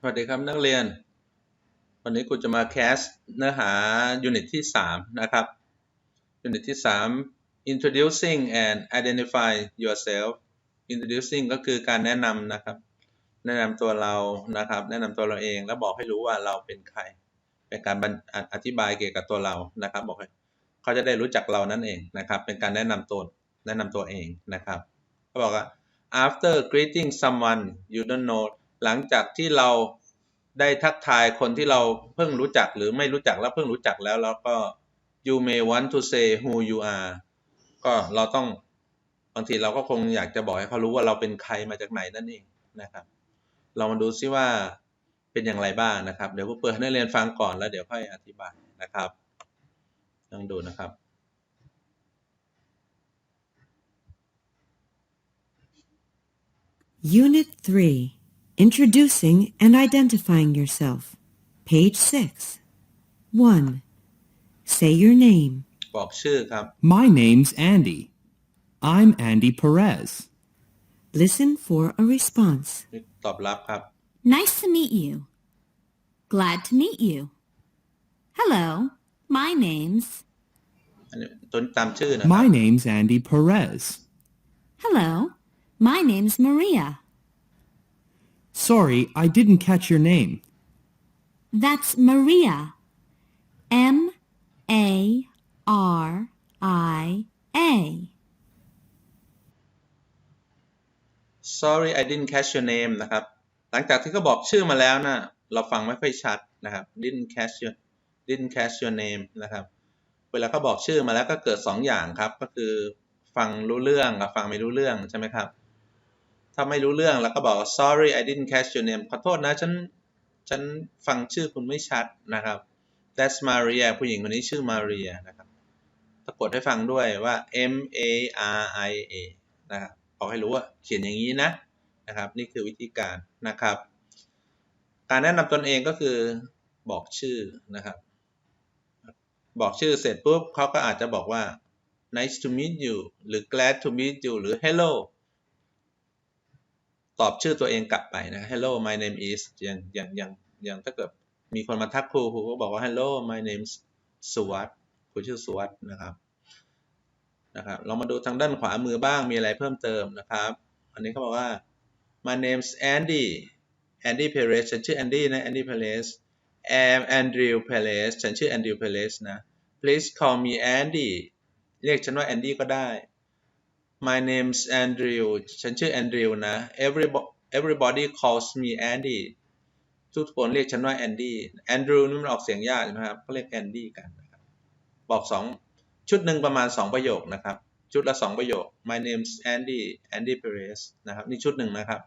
สวัสดีครับนักเรียน วันนี้กูจะมาแคสเนื้อหายูนิตที่ 3 นะครับ ยูนิตที่ 3 introducing and identify yourself introducing ก็คือการแนะนำนะครับ แนะนำตัวเรานะครับ แนะนำตัวเราเองแล้วบอกให้รู้ว่าเราเป็นใคร เป็นการออธิบายเกี่ยวกับตัวเรานะครับ บอกให้เขาจะได้รู้จักเรานั่นเองนะครับ เป็นการแนะนำตัวแนะนำตัวเองนะครับเขาบอกว่า after greeting someone you don't know หลังจากที่เราได้ทักทายคนที่เราเพิ่งรู้จักหรือไม่รู้จักแล้วเพิ่งรู้จักแล้วแล้วก็ you may want to say who you are ก็เราต้องบางทีเราก็คงอยากจะบอกให้เขารู้ว่าเราเป็นใครมาจากไหนนั่นเองนะครับ เรามาดูซิว่าเป็นอย่างไรบ้างนะครับ เดี๋ยวผมเปิดให้นักเรียนฟังก่อนแล้วเดี๋ยวค่อยอธิบายนะครับต้องดูนะครับ Unit 3 Introducing and Identifying Yourself. Page 6. 1. Say your name. บอกชื่อครับ My name's Andy. I'm Andy Perez. Listen for a response. ตอบรับครับ Nice to meet you. Glad to meet you. Hello, my name's. อันนี้ต้นตามชื่อนะครับ My name's Andy Perez. Hello, my name's Maria. Sorry, I didn't catch your name. That's Maria. M A R I A. sorry I didn't catch your name นะครับ หลังจากที่เขาบอกชื่อมาแล้วนะเราฟังไม่ค่อยชัดนะครับ didn't catch your didn't catch your name นะครับ เวลาเขาบอกชื่อมาแล้วก็เกิด 2 อย่างครับ ก็คือฟังรู้เรื่องกับฟังไม่รู้เรื่องใช่ไหมครับ ถ้าไม่รู้เรื่องแล้วก็บอก sorry I didn't catch your name ขอโทษนะ ฉัน ฉันฟังชื่อคุณไม่ชัดนะครับ that's Maria ผู้หญิงคนนี้ชื่อ Maria นะครับสะกดให้ฟังด้วยว่า M A R I A นะครับบอกให้รู้ว่าเขียนอย่างนี้นะนะครับ นี่คือวิธีการนะครับ การแนะนำตนเองก็คือบอกชื่อนะครับ บอกชื่อเสร็จปุ๊บเขาก็อาจจะบอกว่า nice to meet you หรือ glad to meet you หรือ hello ตอบชื่อตัวเองกลับไปนะ hello my name is อย่างอย่างอย่างอย่างถ้าเกิดมีคนมาทักครูครูก็บอกว่า hello my name is สวัสดครูชื่อสวัสดนะครับนะครับเรามาดูทางด้านขวามือบ้างมีอะไรเพิ่มเติมนะครับ อันนี้เขาบอกว่า my name's Andy Andy Perez ฉันชื่อ Andy นะ Andy Perez am Andrew Perez ฉันชื่อ Andrew Perez นะ please call me Andy เรียกฉันว่า Andy ก็ได้ my name's Andrew ฉันชื่อ Andrew นะ everybody everybody calls me Andy ทุกคนเรียกฉันว่า Andy Andrew นี่มันออกเสียงยากใช่ไหมครับก็เรียก Andy กันนะครับบอกสองชุดหนึ่งประมาณ2ประโยคนะครับ ชุดละ2ประโยค My name's Andy Andy Perez นะครับ นี่ชุดหนึ่งนะครับ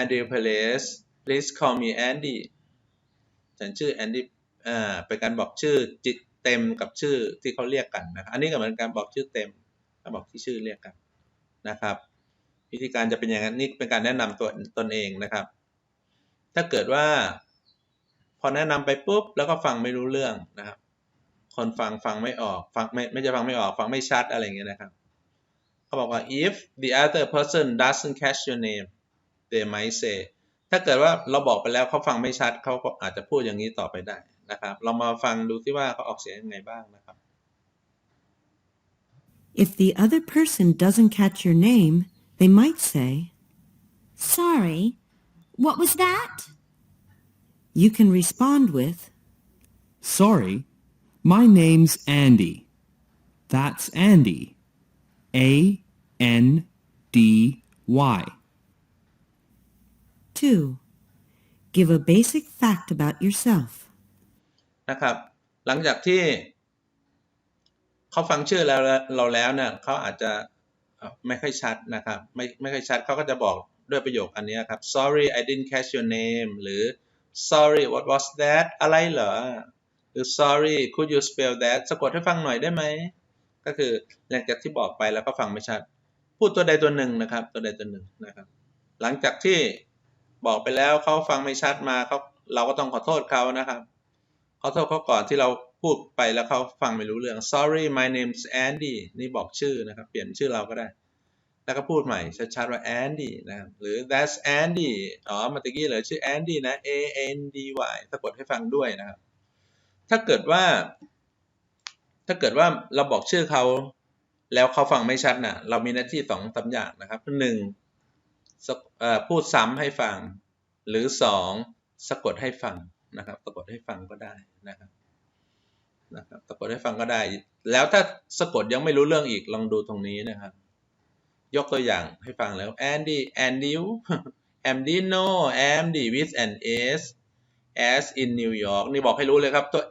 Andy Perez please call me Andy ฉันชื่อ Andy อ่าเป็นการบอกชื่อจิตเต็มกับชื่อที่เขาเรียกกันนะครับอันนี้ก็เหมือนการบอกชื่อเต็ม ก็บอกที่ชื่อเรียกกันนะครับ วิธีการจะเป็นอย่างนั้นนี่เป็นการแนะนำตัวตนเองนะครับ ถ้าเกิดว่า พอแนะนำไปปุ๊บแล้วก็ฟังไม่รู้เรื่องนะครับ คนฟังฟังไม่ออกฟังไม่ไม่จะฟังไม่ออกฟังไม่ชัดอะไรเงี้ยนะครับเขาบอกว่า if the other person doesn't catch your name they might say ถ้าเกิดว่าเราบอกไปแล้วเขาฟังไม่ชัดเขาก็อาจจะพูดอย่างนี้ต่อไปได้นะครับ เรามาฟังดูที่ว่าเขาออกเสียงยังไงบ้างนะครับ If the other person doesn't catch your name, they might say, Sorry, what was that? you can respond with, Sorry, my name's Andy. That's Andy. A N D Y. 2. Give a basic fact about yourself. นะครับ หลังจากที่ เขาฟังชื่อแล้วเราแล้วเนี่ยเขาอาจจะไม่ค่อยชัดนะครับ ไม่ไม่ค่อยชัดเขาก็จะบอกด้วยประโยคอันนี้ครับ sorry I didn't catch your name หรือ sorry what was that อะไรเหรอ หรือ sorry could you spell that สะกดให้ฟังหน่อยได้ไหม ก็คือหลังจากที่บอกไปแล้วก็ฟังไม่ชัด พูดตัวใดตัวหนึ่งนะครับ ตัวใดตัวหนึ่งนะครับ หลังจากที่บอกไปแล้วเขาฟังไม่ชัดมาเขาเราก็ต้องขอโทษเขานะครับ ขอโทษเขาก่อนที่เราพูดไปแล้วเขาฟังไม่รู้เรื่อง sorry my name's Andy นี่บอกชื่อนะครับ เปลี่ยนชื่อเราก็ได้ แล้วก็พูดใหม่ชัดๆว่า Andy นะครับ หรือ that's Andy อ๋อมื่อกี้เลยชื่อ Andy นะ A N D Y สะกดให้ฟังด้วยนะครับ ถ้าเกิดว่า ถ้าเกิดว่าเราบอกชื่อเขาแล้วเขาฟังไม่ชัดนะเรามีหน้าที่สองสาอย่างนะครับหนึ่งพูดซ้ำให้ฟัง หรือสองสะกดให้ฟัง นะครับสะกดให้ฟังก็ได้นะครับนะครับสะกดให้ฟังก็ได้ แล้วถ้าสะกดยังไม่รู้เรื่องอีกลองดูตรงนี้นะครับ ยกตัวอย่างให้ฟังแล้ว Andy Andy Andy no Andy with an S as in New York นี่บอกให้รู้เลยครับ ตัว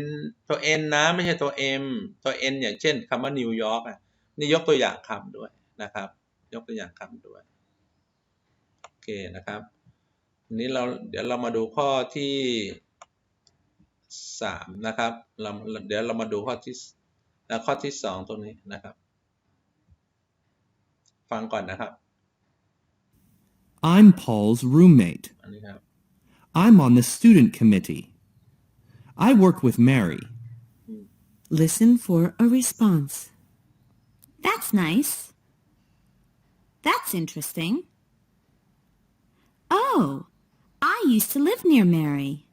N ตัว N นะไม่ใช่ตัว M ตัว N อย่างเช่นคำว่า New York อะนี่ยกตัวอย่างคำด้วยนะครับ ยกตัวอย่างคำด้วย โอเคนะครับ นนี้เราเดี๋ยวเรามาดูข้อที่สามนะครับเราเดี๋ยวเรามาดูข้อที่แล้วข้อที่สองตรงนี้นะครับ ฟังก่อนนะครับ I'm Paul's roommate. อันนี้ครับ I'm on the student committee. I work with Mary. Listen for a response. That's nice. That's interesting. Oh, I used to live near Mary.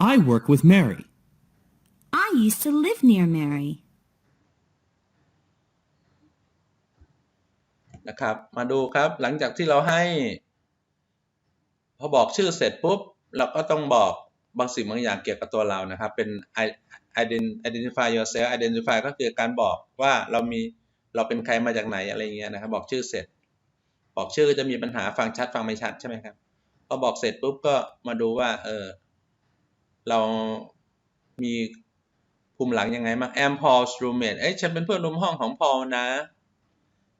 I work with Mary. I used to live near Mary. นะครับ มาดูครับ หลังจากที่เราให้ พอบอกชื่อเสร็จปุ๊บ เราก็ต้องบอกบางสิ่งบางอย่างเกี่ยวกับตัวเรานะครับ เป็น i- ident- identify yourself identify ก็คือการบอกว่าเรามีเราเป็นใครมาจากไหนอะไรเงี้ยนะครับ บอกชื่อเสร็จ บอกชื่อก็จะมีปัญหาฟังชัดฟังไม่ชัดใช่ไหมครับพอบอกเสร็จปุ๊บก็มาดูว่า เออ เรามีภูมิหลังยังไงบ้าง I'm Paul's roommate เอ้ยฉันเป็นเพื่อนร่วมห้องของ Paul นะ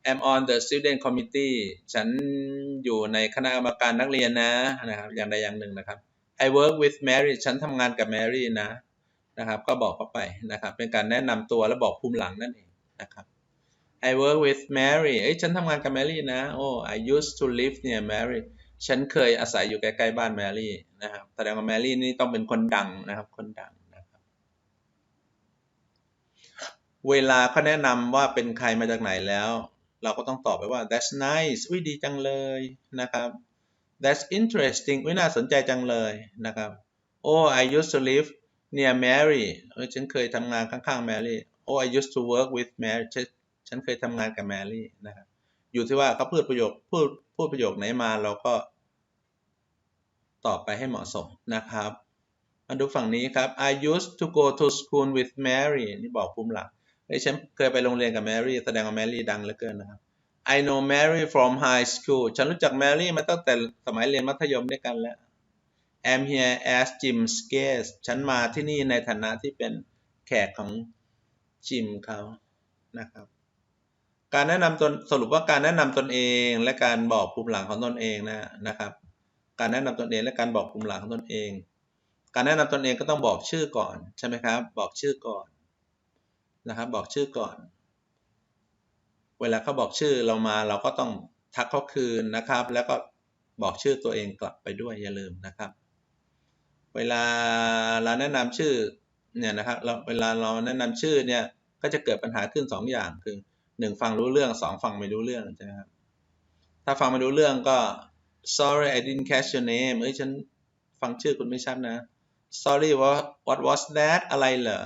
I'm on the student committee ฉันอยู่ในคณะกรรมการนักเรียนนะนะครับ อย่างใดอย่างหนึ่งนะครับ I work with Mary ฉันทำงานกับ Mary นะนะครับ ก็บอกเข้าไปนะครับ เป็นการแนะนำตัวและบอกภูมิหลังนั่นเองนะครับ I work with Mary เอ้ยฉันทำงานกับ Mary นะ Oh I used to live near Mary ฉันเคยอาศัยอยู่ใกล้ๆบ้าน Mary นะครับแสดงว่า Mary นี่ต้องเป็นคนดังนะครับ คนดังนะครับ เวลาเขาแนะนำว่าเป็นใครมาจากไหนแล้ว เราก็ต้องตอบไปว่า that's nice อุ้ยดีจังเลยนะครับ that's interesting อุ้ยน่าสนใจจังเลยนะครับ oh I used to live near Mary เออฉันเคยทำงานข้างๆ Mary oh I used to work with Mary ฉันเคยทำงานกับ Mary นะครับ อยู่ที่ว่าเขาพูดประโยคพูดพูดประโยคไหนมาเราก็ตอบไปให้เหมาะสมนะครับ มาดูฝั่งนี้ครับ I used to go to school with Mary นี่บอกภูมิหลังเฮ้ยฉันเคยไปโรงเรียนกับแมรี่แสดงว่าแมรี่ดังเหลือเกินนะครับ I know Mary from high school ฉันรู้จักแมรี่มาตั้งแต่สมัยเรียนมัธยมด้วยกันแล้ว I'm here as Jim's guest ฉันมาที่นี่ในฐานะที่เป็นแขกของจิมเขานะครับ การแนะนำตนสรุปว่าการแนะนำตนเองและการบอกภูมิหลังของตนเองนะนะครับ การแนะนำตนเองและการบอกภูมิหลังของตนเอง การแนะนำตนเองก็ต้องบอกชื่อก่อนใช่ไหมครับ บอกชื่อก่อนนะครับ บอกชื่อก่อน เวลาเขาบอกชื่อเรามาเราก็ต้องทักเขาคืนนะครับ แล้วก็บอกชื่อตัวเองกลับไปด้วยอย่าลืมนะครับ เวลาเราแนะนำชื่อเนี่ยนะครับเราเวลาเราแนะนำชื่อเนี่ยก็จะเกิดปัญหาขึ้นสองอย่างคือ หนึ่งฟังรู้เรื่องสองฟังไม่รู้เรื่องใช่ไหมครับถ้าฟังไม่รู้เรื่องก็ sorry I didn't catch your name เอ้ยฉันฟังชื่อคุณไม่ชัดนะ sorry what what was that อะไรเหรอ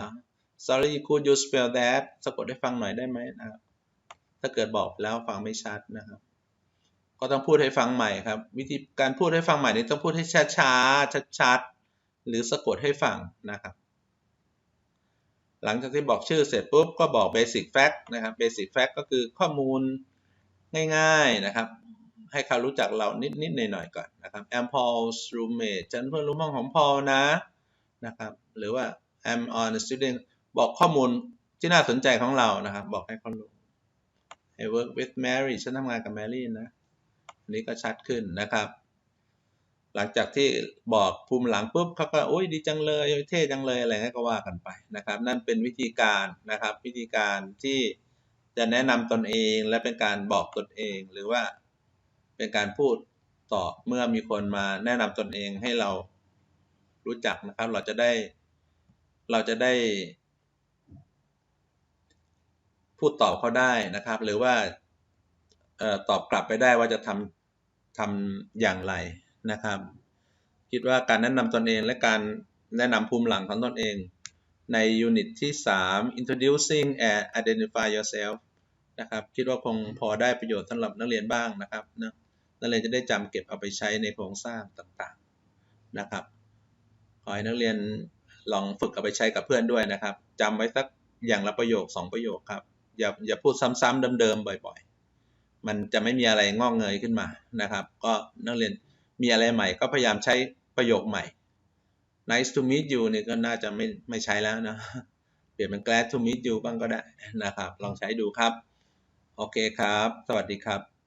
sorry could you spell that สะกดให้ฟังหน่อยได้ไหมนะครับถ้าเกิดบอกแล้วฟังไม่ชัดนะครับ ก็ต้องพูดให้ฟังใหม่ครับ วิธีการพูดให้ฟังใหม่นี้ต้องพูดให้ช้าๆชัดๆหรือสะกดให้ฟังนะครับ หลังจากที่บอกชื่อเสร็จปุ๊บก็บอก basic fact นะครับ basic fact ก็คือข้อมูลง่ายๆนะครับ ให้เขารู้จักเรานิดๆหน่อยๆก่อนนะครับ I'm Paul's roommate ฉันเพื่อนร่วมห้องของ Paul นะนะครับ หรือว่า I'm on a student บอกข้อมูลที่น่าสนใจของเรานะครับ บอกให้เขารู้ I work with Mary ฉันทำงานกับ Mary นะ อันนี้ก็ชัดขึ้นนะครับ หลังจากที่บอกภูมิหลังปุ๊บเขาก็โอ้ยดีจังเลยเท่จังเลยอะไรเงี้ยก็ว่ากันไปนะครับ นั่นเป็นวิธีการนะครับ วิธีการที่จะแนะนำตนเองและเป็นการบอกตนเอง หรือว่าเป็นการพูดตอบเมื่อมีคนมาแนะนำตนเองให้เรารู้จักนะครับ เราจะได้เราจะได้ พูดตอบเขาได้นะครับ หรือว่าออตอบกลับไปได้ว่าจะทำทำอย่างไร นะครับ คิดว่าการแนะนำตนเองและการแนะนำภูมิหลังของตนเอง ในยูนิตที่ 3 introducing and identify yourself นะครับ คิดว่าคงพอได้ประโยชน์สำหรับนักเรียนบ้างนะครับนะนักเรียนจะได้จำเก็บเอาไปใช้ในโครงสร้างต่างๆนะครับ ขอให้นักเรียนลองฝึกเอาไปใช้กับเพื่อนด้วยนะครับจำไว้สักอย่างละประโยคสองประโยคครับ อย่าอย่าพูดซ้ำๆเดิมๆบ่อย ๆ มันจะไม่มีอะไรงอกเงยขึ้นมานะครับ ก็นักเรียน มีอะไรใหม่ก็พยายามใช้ประโยคใหม่ nice to meet you นี่ก็น่าจะไม่ไม่ใช้แล้วนะ เปลี่ยนเป็น glad to meet you บ้างก็ได้นะครับ ลองใช้ดูครับ โอเคครับ สวัสดีครับ